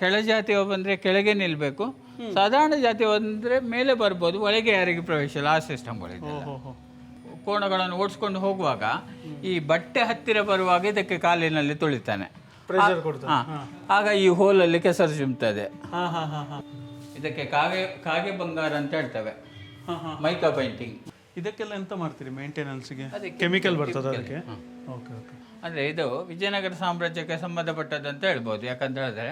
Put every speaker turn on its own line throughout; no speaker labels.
ಕೆಳ ಜಾತಿಯವ ಬಂದರೆ ಕೆಳಗೆ ನಿಲ್ಲಬೇಕು ಸಾಧಾರಣ ಜಾತಿ ಬಂದರೆ ಮೇಲೆ ಬರ್ಬೋದು ಒಳಗೆ ಯಾರಿಗೆ ಪ್ರವೇಶ ಇಲ್ಲ ಆ ಸಿಸ್ಟಮ್ಗಳಿದೆ ಕೋಣಗಳನ್ನು ಓಡಿಸ್ಕೊಂಡು ಹೋಗುವಾಗ ಈ ಬಟ್ಟೆ ಹತ್ತಿರ ಬರುವಾಗ ಇದಕ್ಕೆ ಕಾಲಿನಲ್ಲಿ ತುಳಿತಾನೆ. ಆಗ ಈ ಹೋಲಲ್ಲಿ ಕೆಸರು ಚಿಮ್ತದೆ.
ಹಾ ಹಾ ಹಾ ಹಾ.
ಇದಕ್ಕೆ ಕಾಗೆ ಕಾಗೆ ಬಂಗಾರ ಅಂತ ಹೇಳ್ತೇವೆ. Mica painting.
ಇದಕ್ಕೆಲ್ಲ ಎಂತ ಮಾಡ್ತೀರಿ ಮೇಂಟೆನೆನ್ಸ್ಗೆ ಕೆಮಿಕಲ್ ಬರ್ತದೆ ಅದಕ್ಕೆ? ಓಕೆ ಓಕೆ
ಅಂದರೆ ಇದು ವಿಜಯನಗರ ಸಾಮ್ರಾಜ್ಯಕ್ಕೆ ಸಂಬಂಧಪಟ್ಟದಂತ ಹೇಳ್ಬೋದು ಯಾಕಂತ ಹೇಳಿದ್ರೆ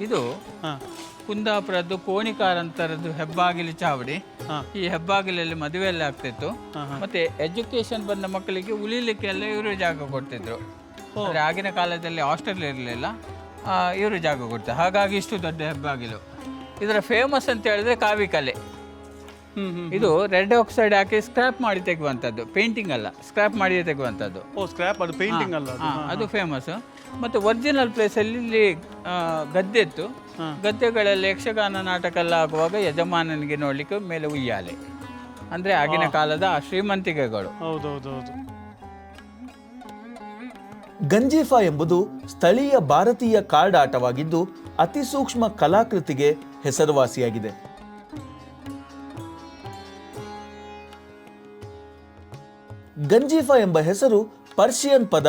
ಇದು ಕುಂದಾಪುರದ್ದು ಕೋಣಿಕಾರಂತರದ್ದು ಹೆಬ್ಬಾಗಿಲು ಚಾವಡಿ. ಈ ಹೆಬ್ಬಾಗಿಲಲ್ಲಿ ಮದುವೆಯಲ್ಲಿ ಆಗ್ತಿತ್ತು.
ಹಾ,
ಮತ್ತೆ ಎಜುಕೇಶನ್ ಬಂದ ಮಕ್ಕಳಿಗೆ ಉಳಿಲಿಕ್ಕೆಲ್ಲ ಇವರು ಜಾಗ ಕೊಡ್ತಿದ್ರು. ಅಂದ್ರೆ ಆಗಿನ ಕಾಲದಲ್ಲಿ ಹಾಸ್ಟೆಲ್ ಇರಲಿಲ್ಲ. ಇವರು ಜಾಗ ಕೊಡ್ತಾರೆ. ಹಾಗಾಗಿ ಇಷ್ಟು ದೊಡ್ಡ ಹೆಬ್ಬಾಗಿಲು. ಇದರ ಫೇಮಸ್ ಅಂತ ಹೇಳಿದ್ರೆ ಕಾವಿ ಕಲೆ. ಇದು ರೆಡ್ ಆಕ್ಸೈಡ್ ಹಾಕಿ ಸ್ಕ್ರಾಪ್ ಮಾಡಿ ತೆಗುವಂಥದ್ದು ಪೇಂಟಿಂಗ್ ಅಲ್ಲ ಸ್ಕ್ರಾಪ್ ಮಾಡಿ ತೆಗುವಂಥದ್ದು
ಸ್ಕ್ರಾಪ್ ಅದು ಪೇಂಟಿಂಗ್ ಅಲ್ಲ ಅದು.
ಫೇಮಸ್ ಮತ್ತು ಒರಿಜಿನಲ್ ಪ್ಲೇಸಲ್ಲಿ ಇಲ್ಲಿ ಗದ್ದೆ ಇತ್ತು. ಗದ್ದೆಗಳಲ್ಲಿ ಯಕ್ಷಗಾನ ನಾಟಕ ಎಲ್ಲ ಆಗುವಾಗ ಯಜಮಾನನಿಗೆ ನೋಡಲಿಕ್ಕೆ ಮೇಲೆ ಉಯ್ಯಾಲೆ. ಅಂದರೆ ಆಗಿನ ಕಾಲದ ಆ ಶ್ರೀಮಂತಿಕೆಗಳು.
ಹೌದೌದೌದು.
ಗಂಜೀಫಾ ಎಂಬುದು ಸ್ಥಳೀಯ ಭಾರತೀಯ ಕಾರ್ಡ್ ಆಟವಾಗಿದ್ದು ಅತಿ ಸೂಕ್ಷ್ಮ ಕಲಾಕೃತಿಗೆ ಹೆಸರುವಾಸಿಯಾಗಿದೆ. ಗಂಜೀಫಾ ಎಂಬ ಹೆಸರು ಪರ್ಷಿಯನ್ ಪದ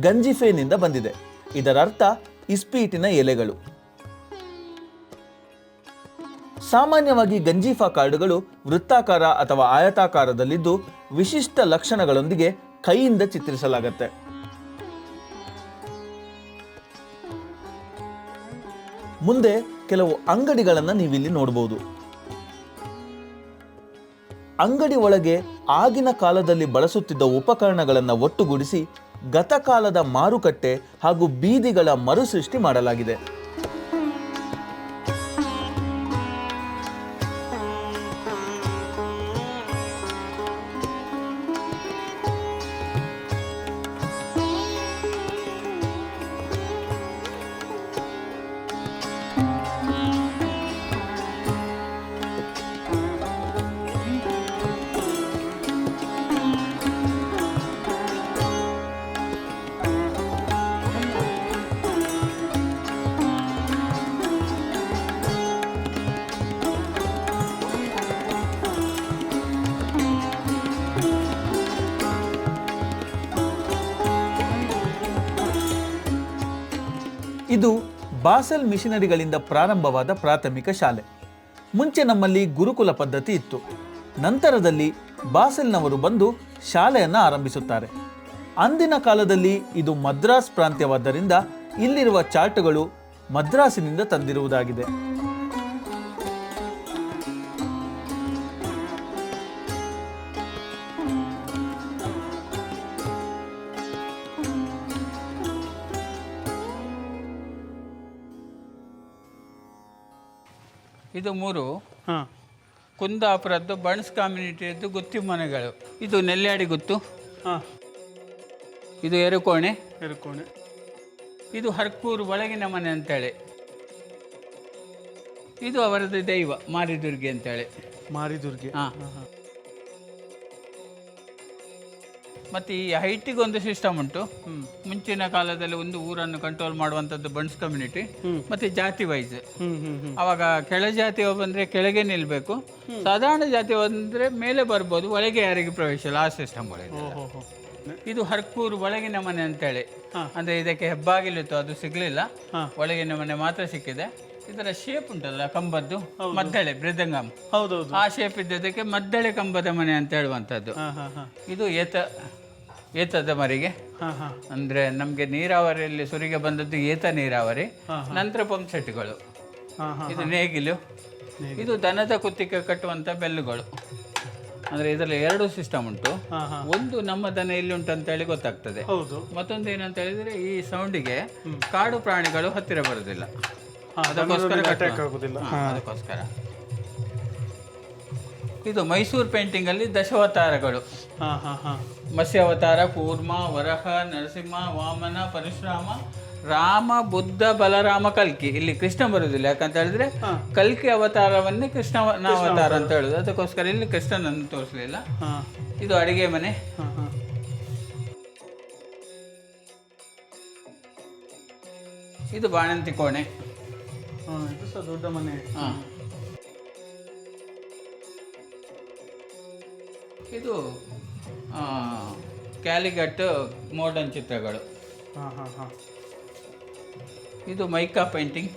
ಗಂಜಿಫೆನಿಂದ ಬಂದಿದೆ. ಇದರರ್ಥ, ಇಸ್ಪೀಟಿನ ಎಲೆಗಳು. ಸಾಮಾನ್ಯವಾಗಿ ಗಂಜೀಫಾ ಕಾರ್ಡುಗಳು ವೃತ್ತಾಕಾರ ಅಥವಾ ಆಯತಾಕಾರದಲ್ಲಿದ್ದು ವಿಶಿಷ್ಟ ಲಕ್ಷಣಗಳೊಂದಿಗೆ ಕೈಯಿಂದ ಚಿತ್ರಿಸಲಾಗುತ್ತೆ. ಮುಂದೆ ಕೆಲವು ಅಂಗಡಿಗಳನ್ನು ನೀವಿಲ್ಲಿ ನೋಡಬಹುದು ಅಂಗಡಿ ಒಳಗೆ ಆಗಿನ ಕಾಲದಲ್ಲಿ ಬಳಸುತ್ತಿದ್ದ ಉಪಕರಣಗಳನ್ನು ಒಟ್ಟುಗೂಡಿಸಿ ಗತಕಾಲದ ಮಾರುಕಟ್ಟೆ ಹಾಗೂ ಬೀದಿಗಳ ಮರುಸೃಷ್ಟಿ ಮಾಡಲಾಗಿದೆ. ಬಾಸೆಲ್ ಮಿಷನರಿಗಳಿಂದ ಪ್ರಾರಂಭವಾದ ಪ್ರಾಥಮಿಕ ಶಾಲೆ. ಮುಂಚೆ ನಮ್ಮಲ್ಲಿ ಗುರುಕುಲ ಪದ್ಧತಿ ಇತ್ತು. ನಂತರದಲ್ಲಿ ಬಾಸೆಲ್ನವರು ಬಂದು ಶಾಲೆಯನ್ನು ಆರಂಭಿಸುತ್ತಾರೆ. ಅಂದಿನ ಕಾಲದಲ್ಲಿ ಇದು ಮದ್ರಾಸ್ ಪ್ರಾಂತ್ಯವಾದ್ದರಿಂದ ಇಲ್ಲಿರುವ ಚಾರ್ಟ್ಗಳು ಮದ್ರಾಸಿನಿಂದ ತಂದಿರುವುದಾಗಿದೆ.
ಇದು ಮೂರು.
ಹಾ.
ಕುಂದಾಪುರದ್ದು ಬಣ್ಸ್ ಕಮ್ಯುನಿಟಿಯದ್ದು ಗುತ್ತಿ ಮನೆಗಳು. ಇದು ನೆಲ್ಯಾಡಿ ಗುತ್ತು.
ಹಾಂ.
ಇದು ಎರುಕೋಣೆ.
ಎರ್ಕೋಣೆ.
ಇದು ಹರ್ಕೂರು ಒಳಗಿನ ಮನೆ ಅಂತೇಳಿ. ಇದು ಅವರದ್ದು ದೈವ ಮಾರಿದುರ್ಗಿ ಅಂತೇಳಿ.
ಮಾರಿದುರ್ಗೆ.
ಹಾ. ಮತ್ತು ಈ ಹೈಟಿಗೆ ಒಂದು ಸಿಸ್ಟಮ್ ಉಂಟು. ಮುಂಚಿನ ಕಾಲದಲ್ಲಿ ಒಂದು ಊರನ್ನು ಕಂಟ್ರೋಲ್ ಮಾಡುವಂಥದ್ದು ಬಂಡ್ಸ್ ಕಮ್ಯುನಿಟಿ ಮತ್ತು ಜಾತಿ ವೈಸ್ ಅವಾಗ ಕೆಳ ಜಾತಿ ಬಂದರೆ ಕೆಳಗೆ ನಿಲ್ಲಬೇಕು ಸಾಧಾರಣ ಜಾತಿ ಬಂದರೆ ಮೇಲೆ ಬರ್ಬೋದು ಒಳಗೆ ಯಾರಿಗೆ ಪ್ರವೇಶ ಇಲ್ಲ ಆ ಸಿಸ್ಟಮ್ಗಳಿದೆ ಇದು ಹರ್ಕೂರು ಒಳಗಿನ ಮನೆ ಅಂತೇಳಿ. ಅಂದರೆ ಇದಕ್ಕೆ ಹೆಬ್ಬಾಗಿಲಿತ್ತು ಅದು ಸಿಗಲಿಲ್ಲ. ಒಳಗಿನ ಮನೆ ಮಾತ್ರ ಸಿಕ್ಕಿದೆ. ಇದರ ಶೇಪ್ ಉಂಟಲ್ಲ ಕಂಬದ್ದು ಮದ್ದಳೆ ಮೃದಂಗಂ.
ಹೌದು
ಆ ಶೇಪ್ ಇದ್ದದಕ್ಕೆ ಮದ್ದಳೆ ಕಂಬದ ಮನೆ ಅಂತ ಹೇಳುವಂಥದ್ದು. ಇದು ಏತ ಏತದ ಮರಿಗೆ? ಅಂದ್ರೆ ನಮ್ಗೆ ನೀರಾವರಿಯಲ್ಲಿ ಸುರಿಗೆ ಬಂದದ್ದು ಏತ ನೀರಾವರಿ ನಂತರ ಪಂಪ್ ಸೆಟ್ಗಳು. ಇದು ನೇಗಿಲು ಇದು ದನದ ಕುತ್ತಿಗೆ ಕಟ್ಟುವಂಥ ಬೆಲ್ಲುಗಳು. ಅಂದರೆ ಇದರಲ್ಲಿ ಎರಡು ಸಿಸ್ಟಮ್ ಉಂಟು. ಒಂದು ನಮ್ಮ ದನ ಇಲ್ಲಿ ಉಂಟು ಅಂತ ಹೇಳಿ ಗೊತ್ತಾಗ್ತದೆ ಮತ್ತೊಂದು ಏನಂತ ಹೇಳಿದ್ರೆ ಈ ಸೌಂಡಿಗೆ ಕಾಡು ಪ್ರಾಣಿಗಳು ಹತ್ತಿರ
ಬರೋದಿಲ್ಲ.
ಅದಕ್ಕೋಸ್ಕರ ಅದಕ್ಕೋಸ್ಕರ. ಇದು ಮೈಸೂರು ಪೇಂಟಿಂಗ್ ಅಲ್ಲಿ ದಶಾವತಾರಗಳು.
ಹಾ ಹಾ ಹಾ.
ಮತ್ಸ್ಯಾವತಾರ ಕೂರ್ಮ ವರಹ ನರಸಿಂಹ ವಾಮನ ಪರಶುರಾಮ ರಾಮ ಬುದ್ಧ ಬಲರಾಮ ಕಲ್ಕಿ. ಇಲ್ಲಿ ಕೃಷ್ಣ ಬರುವುದಿಲ್ಲ ಯಾಕಂತ ಹೇಳಿದ್ರೆ
ಹಾ.
ಕಲ್ಕಿ ಅವತಾರವನ್ನೇ ಕೃಷ್ಣನ ಅವತಾರ ಅಂತ ಹೇಳುದು. ಅದಕ್ಕೋಸ್ಕರ ಇಲ್ಲಿ ಕೃಷ್ಣನನ್ನು ತೋರಿಸಲಿಲ್ಲ.
ಹಾ.
ಇದು ಅಡಿಗೆ ಮನೆ.
ಹಾ ಹಾ.
ಇದು ಬಾಣಂತಿ ಕೋಣೆ.
ಹಾ ದೊಡ್ಡ ಮನೆ.
ಇದು ಕ್ಯಾಲಿಗಟ್ ಮಾಡರ್ನ್ ಚಿತ್ರಗಳು.
ಹಾ ಹಾ ಹಾ.
ಇದು ಮೈಕಾ ಪೇಂಟಿಂಗ್.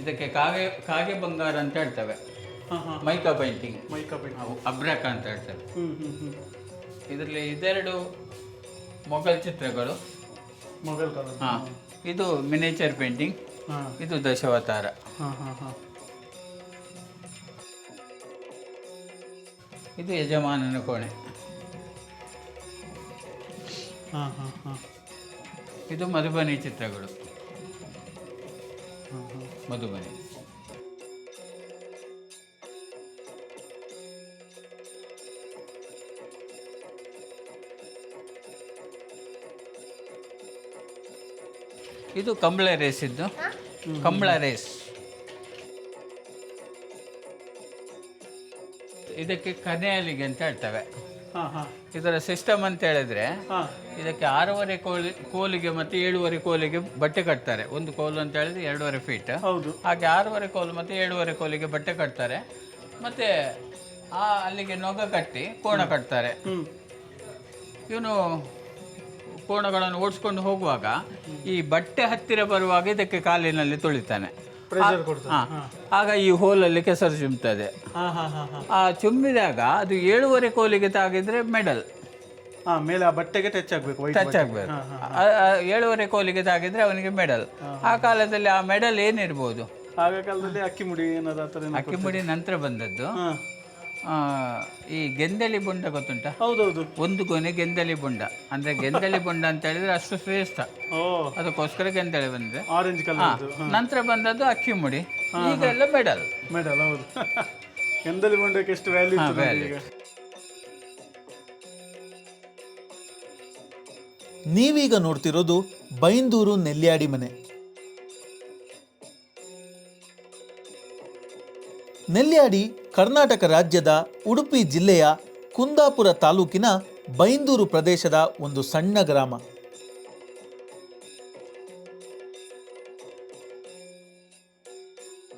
ಇದಕ್ಕೆ ಕಾಗೆ ಕಾಗೆ ಬಂಗಾರ ಅಂತ ಹೇಳ್ತವೆ.
Mica painting.
Mica painting. Mica ಅಬ್ರಕ ಅಂತ ಹೇಳ್ತವೆ. ಇದರಲ್ಲಿ ಇದೆರಡು ಮೊಘಲ್ ಚಿತ್ರಗಳು.
ಮೊಘಲ್
ಹಾಂ. ಇದು ಮಿನೇಚರ್ ಪೇಂಟಿಂಗ್.
ಹಾ.
ಇದು ದಶಾವತಾರ.
ಹಾ ಹಾ ಹಾ.
ಇದು ಯಜಮಾನನ ಕೋಣೆ.
ಹಾ ಹಾ ಹಾ.
ಇದು ಮಧುಬನಿ ಚಿತ್ರಗಳು.
ಹಾ ಹಾ.
ಮಧುಬನಿ. ಇದು ಕಂಬಳ ರೇಸ್ ಇದ್ದು. ಕಂಬಳ ರೇಸ್. ಇದಕ್ಕೆ ಕನೆಯಲಿಗೆ ಅಂತ ಹೇಳ್ತವೆ.
ಹಾ ಹಾ.
ಇದರ ಸಿಸ್ಟಮ್ ಅಂತ ಹೇಳಿದ್ರೆ
ಹಾ.
ಇದಕ್ಕೆ ಆರೂವರೆ ಕೋಲಿ ಕೋಲಿಗೆ ಮತ್ತೆ ಏಳುವರೆ ಕೋಲಿಗೆ ಬಟ್ಟೆ ಕಟ್ತಾರೆ. ಒಂದು ಕೋಲು ಅಂತ ಹೇಳಿದ್ರೆ ಎರಡೂವರೆ ಫೀಟ್
ಹೌದು.
ಹಾಗೆ ಆರೂವರೆ ಕೋಲು ಮತ್ತೆ ಏಳುವರೆ ಕೋಲಿಗೆ ಬಟ್ಟೆ ಕಟ್ತಾರೆ. ಮತ್ತೆ ಆ ಅಲ್ಲಿಗೆ ನೊಗ ಕಟ್ಟಿ ಕೋಣ ಕಟ್ತಾರೆ. ಇವನು ಕೋಣಗಳನ್ನು ಓಡಿಸ್ಕೊಂಡು ಹೋಗುವಾಗ ಈ ಬಟ್ಟೆ ಹತ್ತಿರ ಬರುವಾಗ ಇದಕ್ಕೆ ಕಾಲಿನಲ್ಲಿ ತುಳಿತಾನೆ. ಆಗ ಈ ಹೋಲಲ್ಲಿ ಕೆಸರು ಚುಮ್ತದೆ. ಆ ಚುಮ್ಮಿದಾಗ ಅದು ಏಳುವರೆ ಕೋಲಿಗೆ ತಾಗಿದ್ರೆ ಮೆಡಲ್.
ಮೇಲೆ ಆ ಬಟ್ಟೆಗೆ ಟಚ್ ಆಗ್ಬೇಕು
ಟಚ್ ಆಗಬೇಕು. ಏಳುವರೆ ಕೋಲಿಗೆ ತಾಗಿದ್ರೆ ಅವನಿಗೆ ಮೆಡಲ್. ಆ ಕಾಲದಲ್ಲಿ ಆ ಮೆಡಲ್ ಏನಿರ್ಬೋದು?
ಆಗ ಕಾಲದಲ್ಲಿ ಅಕ್ಕಿ ಮುಡಿ ಏನಾದ್ರು ಅಕ್ಕಿ
ಮುಡಿ ನಂತರ ಬಂದದ್ದು. ಈ ಗೆಂದಲಿ ಬೊಂಡ ಗೊತ್ತುಂಟ?
ಹೌದೌದು.
ಒಂದು ಕೊನೆ ಗೆಂದಲಿ ಬೊಂಡ. ಅಂದ್ರೆ ಗೆಂದಲಿ ಬೊಂಡ ಅಂತ ಹೇಳಿದ್ರೆ ಅಷ್ಟು ಶ್ರೇಷ್ಠ.
ಓ.
ಅದಕ್ಕೋಸ್ಕರ ಗೆಂದಲಿ ಬಂದ್ರೆ
ಆರೆಂಜ್ ಕಲರ್
ನಂತರ ಬಂದದ್ದು ಅಕ್ಕಿ ಮುಡಿ. ಈಗೆಲ್ಲ ಮೆಡಲ್.
ಮೆಡಲ್ ಹೌದು. ಗೆಂದಲಿ ಬೊಂಡಕ್ಕೆ ಎಷ್ಟು ವ್ಯಾಲ್ಯೂ ವ್ಯಾಲ್ಯೂ ಈಗ?
ನೀವೀಗ ನೋಡ್ತಿರೋದು ಬೈಂದೂರು ನೆಲ್ಯಾಡಿ ಮನೆ. ನೆಲ್ಯಾಡಿ ಕರ್ನಾಟಕ ರಾಜ್ಯದ ಉಡುಪಿ ಜಿಲ್ಲೆಯ ಕುಂದಾಪುರ ತಾಲೂಕಿನ ಬೈಂದೂರು ಪ್ರದೇಶದ ಒಂದು ಸಣ್ಣ ಗ್ರಾಮ.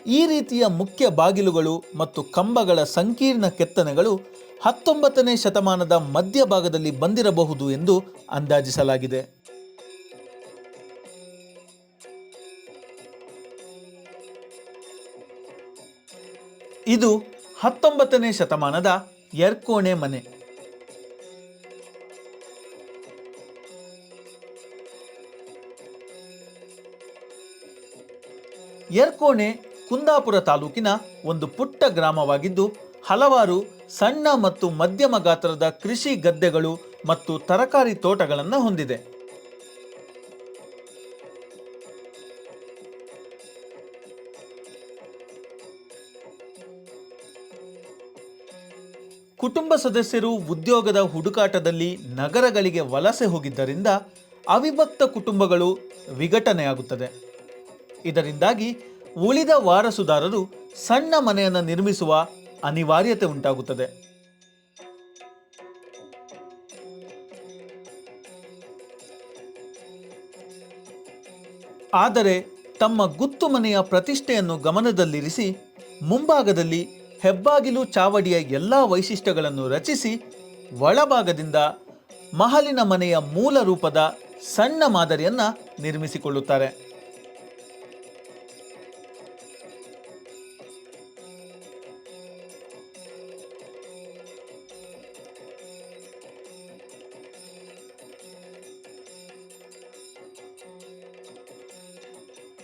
ಈ ರೀತಿಯ ಮುಖ್ಯ ಬಾಗಿಲುಗಳು ಮತ್ತು ಕಂಬಗಳ ಸಂಕೀರ್ಣ ಕೆತ್ತನೆಗಳು ಹತ್ತೊಂಬತ್ತನೇ ಶತಮಾನದ ಮಧ್ಯಭಾಗದಲ್ಲಿ ಬಂದಿರಬಹುದು ಎಂದು ಅಂದಾಜಿಸಲಾಗಿದೆ. ಇದು ಹತ್ತೊಂಬತ್ತನೇ ಶತಮಾನದ ಎರ್ಕೋಣೆ ಮನೆ. ಎರ್ಕೋಣೆ ಕುಂದಾಪುರ ತಾಲೂಕಿನ ಒಂದು ಪುಟ್ಟ ಗ್ರಾಮವಾಗಿದ್ದು, ಹಲವಾರು ಸಣ್ಣ ಮತ್ತು ಮಧ್ಯಮ ಗಾತ್ರದ ಕೃಷಿ ಗದ್ದೆಗಳು ಮತ್ತು ತರಕಾರಿ ತೋಟಗಳನ್ನು ಹೊಂದಿದೆ. ಸದಸ್ಯರು ಉದ್ಯೋಗದ ಹುಡುಕಾಟದಲ್ಲಿ ನಗರಗಳಿಗೆ ವಲಸೆ ಹೋಗಿದ್ದರಿಂದ ಅವಿಭಕ್ತ ಕುಟುಂಬಗಳು ವಿಘಟನೆಯಾಗುತ್ತದೆ. ಇದರಿಂದಾಗಿ ಉಳಿದ ವಾರಸುದಾರರು ಸಣ್ಣ ಮನೆಯನ್ನು ನಿರ್ಮಿಸುವ ಅನಿವಾರ್ಯತೆ ಉಂಟಾಗುತ್ತದೆ. ಆದರೆ ತಮ್ಮ ಗುತ್ತು ಮನೆಯ ಪ್ರತಿಷ್ಠೆಯನ್ನು ಗಮನದಲ್ಲಿರಿಸಿ ಮುಂಭಾಗದಲ್ಲಿ ಹೆಬ್ಬಾಗಿಲು ಚಾವಡಿಯ ಎಲ್ಲ ವೈಶಿಷ್ಟ್ಯಗಳನ್ನು ರಚಿಸಿ ಒಳಭಾಗದಿಂದ ಮಹಲಿನ ಮನೆಯ ಮೂಲ ರೂಪದ ಸಣ್ಣ ಮಾದರಿಯನ್ನ ನಿರ್ಮಿಸಿಕೊಳ್ಳುತ್ತಾರೆ.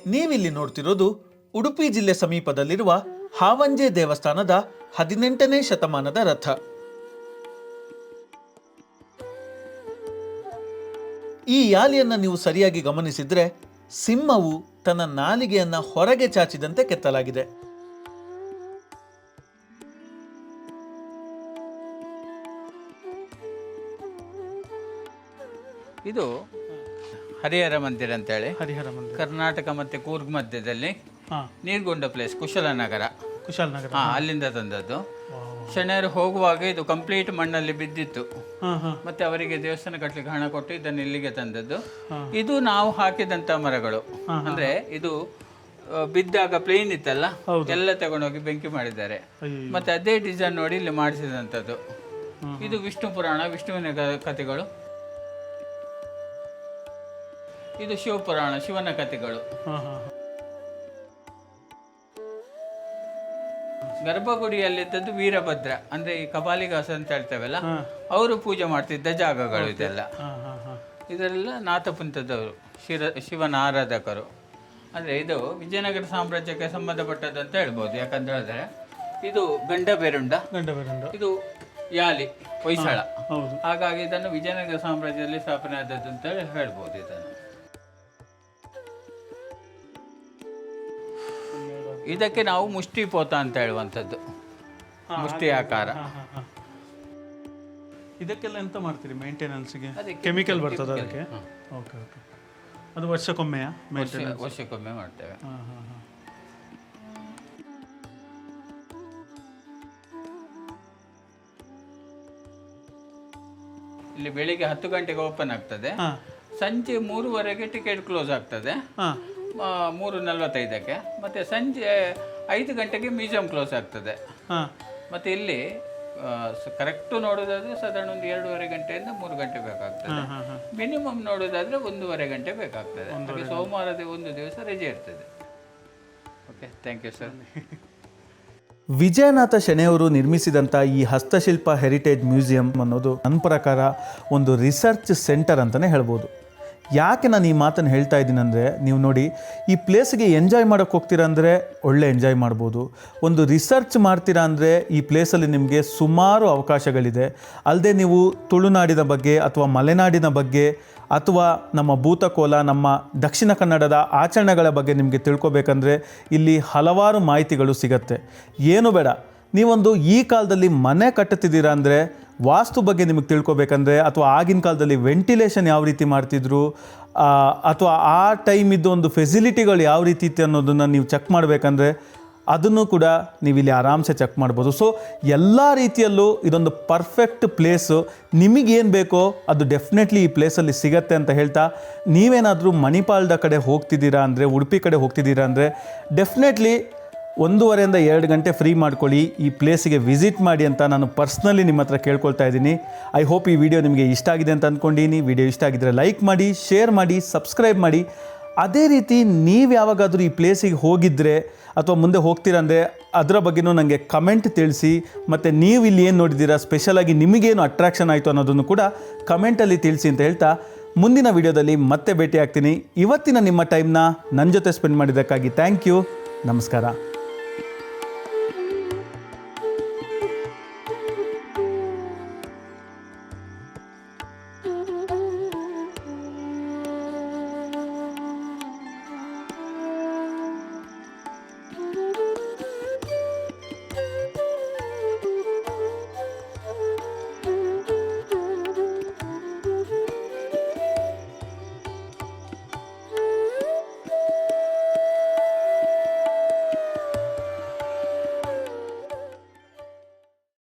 ನೀವಿಲ್ಲಿ ನೋಡ್ತಿರೋದು ಉಡುಪಿ ಜಿಲ್ಲೆ ಸಮೀಪದಲ್ಲಿರುವ ಹಾವಂಜೆ ದೇವಸ್ಥಾನದ ಹದಿನೆಂಟನೇ ಶತಮಾನದ ರಥ. ಈ ಯಾಲಿಯನ್ನು ನೀವು ಸರಿಯಾಗಿ ಗಮನಿಸಿದ್ರೆ ಸಿಂಹವು ತನ್ನ ನಾಲಿಗೆಯನ್ನ ಹೊರಗೆ ಚಾಚಿದಂತೆ ಕೆತ್ತಲಾಗಿದೆ.
ಇದು ಹರಿಹರ ಮಂದಿರ ಅಂತೇಳಿ.
ಹರಿಹರ ಮಂದಿರ.
ಕರ್ನಾಟಕ ಮತ್ತು ಕೂರ್ಗ್ ಮಧ್ಯದಲ್ಲಿ ನೀರ್ಗೊಂಡ ಪ್ಲೇಸ್ ಕುಶಲನಗರ
ಕುಶಾಲನಗರ
ಹಾಂ ಅಲ್ಲಿಂದ ತಂದದ್ದು. ಶನಿಯರು ಹೋಗುವಾಗ ಇದು ಕಂಪ್ಲೀಟ್ ಮಣ್ಣಲ್ಲಿ ಬಿದ್ದಿತ್ತು. ಮತ್ತೆ ಅವರಿಗೆ ದೇವಸ್ಥಾನ ಕಟ್ಟಲಿಕ್ಕೆ ಹಣ ಕೊಟ್ಟು ಇದನ್ನು ಇಲ್ಲಿಗೆ ತಂದದ್ದು. ಇದು ನಾವು ಹಾಕಿದಂತ ಮರಗಳು. ಅಂದ್ರೆ ಇದು ಬಿದ್ದಾಗ ಪ್ಲೇನ್ ಇತ್ತಲ್ಲ? ಎಲ್ಲ ತಗೊಂಡೋಗಿ ಬೆಂಕಿ ಮಾಡಿದ್ದಾರೆ. ಮತ್ತೆ ಅದೇ ಡಿಸೈನ್ ನೋಡಿ ಇಲ್ಲಿ ಮಾಡಿಸಿದಂಥದ್ದು. ಇದು ವಿಷ್ಣು ಪುರಾಣ ವಿಷ್ಣುವಿನ ಕಥೆಗಳು. ಇದು ಶಿವಪುರಾಣ ಶಿವನ ಕಥೆಗಳು. ಗರ್ಭಗುಡಿಯಲ್ಲಿದ್ದದ್ದು ವೀರಭದ್ರ ಅಂದ್ರೆ ಈ ಕಪಾಲಿಗಾಸ ಅಂತ ಹೇಳ್ತೇವಲ್ಲ ಅವರು ಪೂಜೆ ಮಾಡ್ತಿದ್ದ ಜಾಗಗಳು ಇದೆಲ್ಲ. ಇದರೆಲ್ಲ ನಾಥಪಂಥದವರು ಶಿರ ಶಿವನ ಆರಾಧಕರು ಅಂದರೆ ಇದು ವಿಜಯನಗರ ಸಾಮ್ರಾಜ್ಯಕ್ಕೆ ಸಂಬಂಧಪಟ್ಟದ್ದು ಅಂತ ಹೇಳ್ಬೋದು ಯಾಕಂತ ಹೇಳಿದ್ರೆ ಇದು ಗಂಡ ಬೇರುಂಡ ಇದು ಯಾಲಿ ಹೊಯ್ಸಳ.
ಹೌದು.
ಹಾಗಾಗಿ ಇದನ್ನು ವಿಜಯನಗರ ಸಾಮ್ರಾಜ್ಯದಲ್ಲಿ ಸ್ಥಾಪನೆ ಆದದ್ದು ಅಂತ ಹೇಳಿ ಹೇಳ್ಬೋದು ಇದನ್ನು. ಇದಕ್ಕೆ ನಾವು ಮುಷ್ಟಿ ಪೋತ ಅಂತ ಹೇಳುವಂಥದ್ದು. ಮುಷ್ಟಿ ಆಕಾರ.
ಇದಕ್ಕೆಲ್ಲ ಎಂತ ಮಾಡ್ತೀರಿ ಮೇಂಟೆನೆನ್ಸ್ಗೆ ಕೆಮಿಕಲ್ ಬರ್ತದೆ ಅದಕ್ಕೆ? ಓಕೆ ಓಕೆ ಅದು ವರ್ಷಕ್ಕೊಮ್ಮೆಯಾ ಮೇಂಟೆನೆನ್ಸ್
ವರ್ಷಕ್ಕೊಮ್ಮೆ ಮಾಡ್ತೇವೆ. ಇಲ್ಲಿ ಬೆಳಿಗ್ಗೆ ಹತ್ತು ಗಂಟೆಗೆ ಓಪನ್ ಆಗ್ತದೆ. ಸಂಜೆ ಮೂರುವರೆಗೆ ಟಿಕೆಟ್ ಕ್ಲೋಸ್ ಆಗ್ತದೆ. ಮೂರು ನಲ್ವತ್ತೈದಕ್ಕೆ. ಮತ್ತು ಸಂಜೆ ಐದು ಗಂಟೆಗೆ ಮ್ಯೂಸಿಯಂ ಕ್ಲೋಸ್ ಆಗ್ತದೆ.
ಹಾಂ.
ಮತ್ತು ಇಲ್ಲಿ ಕರೆಕ್ಟು ನೋಡೋದಾದರೆ ಸಾಧಾರಣ ಒಂದು ಎರಡೂವರೆ ಗಂಟೆಯಿಂದ ಮೂರು ಗಂಟೆ ಬೇಕಾಗ್ತದೆ.
ಹಾಂ ಹಾಂ ಹಾಂ.
ಮಿನಿಮಮ್ ನೋಡೋದಾದರೆ ಒಂದೂವರೆ ಗಂಟೆ ಬೇಕಾಗ್ತದೆ. ಅಂದರೆ ಸೋಮವಾರದ ಒಂದು ದಿವಸ ರಜೆ ಇರ್ತದೆ. Okay thank you sir
Vijayanatha ಶೆಣೆಯವರು ನಿರ್ಮಿಸಿದಂಥ ಈ ಹಸ್ತಶಿಲ್ಪ ಹೆರಿಟೇಜ್ ಮ್ಯೂಸಿಯಂ ಅನ್ನೋದು ನನ್ನ ಪ್ರಕಾರ ಒಂದು ರಿಸರ್ಚ್ ಸೆಂಟರ್ ಅಂತಲೇ ಹೇಳ್ಬೋದು. ಯಾಕೆ ನಾನು ಈ ಮಾತನ್ನು ಹೇಳ್ತಾ ಇದ್ದೀನಿ ಅಂದರೆ, ನೀವು ನೋಡಿ, ಈ ಪ್ಲೇಸ್ಗೆ ಎಂಜಾಯ್ ಮಾಡೋಕ್ಕೆ ಹೋಗ್ತೀರಾ ಅಂದರೆ ಒಳ್ಳೆ ಎಂಜಾಯ್ ಮಾಡ್ಬೋದು. ಒಂದು ರಿಸರ್ಚ್ ಮಾಡ್ತೀರಾ ಅಂದರೆ ಈ ಪ್ಲೇಸಲ್ಲಿ ನಿಮಗೆ ಸುಮಾರು ಅವಕಾಶಗಳಿದೆ. ಅಲ್ಲದೆ ನೀವು ತುಳುನಾಡಿನ ಬಗ್ಗೆ ಅಥವಾ ಮಲೆನಾಡಿನ ಬಗ್ಗೆ ಅಥವಾ ನಮ್ಮ ಭೂತಕೋಲ, ನಮ್ಮ ದಕ್ಷಿಣ ಕನ್ನಡದ ಆಚರಣೆಗಳ ಬಗ್ಗೆ ನಿಮಗೆ ತಿಳ್ಕೊಬೇಕಂದ್ರೆ ಇಲ್ಲಿ ಹಲವಾರು ಮಾಹಿತಿಗಳು ಸಿಗತ್ತೆ. ಏನು ಬೇಡ, ನೀವೊಂದು ಈ ಕಾಲದಲ್ಲಿ ಮನೆ ಕಟ್ಟುತ್ತಿದ್ದೀರಾ ಅಂದರೆ ವಾಸ್ತು ಬಗ್ಗೆ ನಿಮಗೆ ತಿಳ್ಕೊಬೇಕಂದ್ರೆ ಅಥವಾ ಆಗಿನ ಕಾಲದಲ್ಲಿ ವೆಂಟಿಲೇಷನ್ ಯಾವ ರೀತಿ ಮಾಡ್ತಿದ್ರು ಅಥವಾ ಆ ಟೈಮ್ ಇದ್ದ ಒಂದು ಫೆಸಿಲಿಟಿಗಳು ಯಾವ ರೀತಿ ಇತ್ತು ಅನ್ನೋದನ್ನು ನೀವು ಚೆಕ್ ಮಾಡಬೇಕಂದ್ರೆ ಅದನ್ನು ಕೂಡ ನೀವು ಇಲ್ಲಿ ಆರಾಮ್ಸೆ ಚೆಕ್ ಮಾಡ್ಬೋದು. ಸೊ ಎಲ್ಲ ರೀತಿಯಲ್ಲೂ ಇದೊಂದು ಪರ್ಫೆಕ್ಟ್ ಪ್ಲೇಸು ನಿಮಗೇನು ಬೇಕೋ ಅದು ಡೆಫಿನೆಟ್ಲಿ ಈ ಪ್ಲೇಸಲ್ಲಿ ಸಿಗತ್ತೆ ಅಂತ ಹೇಳ್ತಾ, ನೀವೇನಾದರೂ ಮಣಿಪಾಲ್ದ ಕಡೆ ಹೋಗ್ತಿದ್ದೀರಾ ಅಂದರೆ, ಉಡುಪಿ ಕಡೆ ಹೋಗ್ತಿದ್ದೀರಾ ಅಂದರೆ ಡೆಫಿನೆಟ್ಲಿ ಒಂದೂವರೆಯಿಂದ ಎರಡು ಗಂಟೆ ಫ್ರೀ ಮಾಡ್ಕೊಳ್ಳಿ. ಈ ಪ್ಲೇಸಿಗೆ ವಿಸಿಟ್ ಮಾಡಿ ಅಂತ ನಾನು ಪರ್ಸ್ನಲಿ ನಿಮ್ಮ ಹತ್ರ ಕೇಳ್ಕೊಳ್ತಾ ಇದ್ದೀನಿ. ಐ ಹೋಪ್ ಈ ವಿಡಿಯೋ ನಿಮಗೆ ಇಷ್ಟ ಆಗಿದೆ ಅಂತ ಅಂದ್ಕೊಂಡಿನಿ ವಿಡಿಯೋ ಇಷ್ಟ ಆಗಿದ್ದರೆ ಲೈಕ್ ಮಾಡಿ, ಶೇರ್ ಮಾಡಿ, ಸಬ್ಸ್ಕ್ರೈಬ್ ಮಾಡಿ. ಅದೇ ರೀತಿ ನೀವು ಯಾವಾಗಾದರೂ ಈ ಪ್ಲೇಸಿಗೆ ಹೋಗಿದ್ದರೆ ಅಥವಾ ಮುಂದೆ ಹೋಗ್ತೀರಾ ಅಂದರೆ ಅದರ ಬಗ್ಗೆನೂ ನನಗೆ ಕಮೆಂಟ್ ತಿಳಿಸಿ. ಮತ್ತು ನೀವು ಇಲ್ಲಿ ಏನು ನೋಡಿದ್ದೀರಾ ಸ್ಪೆಷಲಾಗಿ ನಿಮಗೇನು ಅಟ್ರಾಕ್ಷನ್ ಆಯಿತು ಅನ್ನೋದನ್ನು ಕೂಡ ಕಮೆಂಟಲ್ಲಿ ತಿಳಿಸಿ ಅಂತ ಹೇಳ್ತಾ ಮುಂದಿನ ವಿಡಿಯೋದಲ್ಲಿ ಮತ್ತೆ ಭೇಟಿ ಆಗ್ತೀನಿ ಇವತ್ತಿನ ನಿಮ್ಮ ಟೈಮ್ನ ನನ್ನ ಜೊತೆ ಸ್ಪೆಂಡ್ ಮಾಡಿದ್ದಕ್ಕಾಗಿ ಥ್ಯಾಂಕ್ ಯು ನಮಸ್ಕಾರ.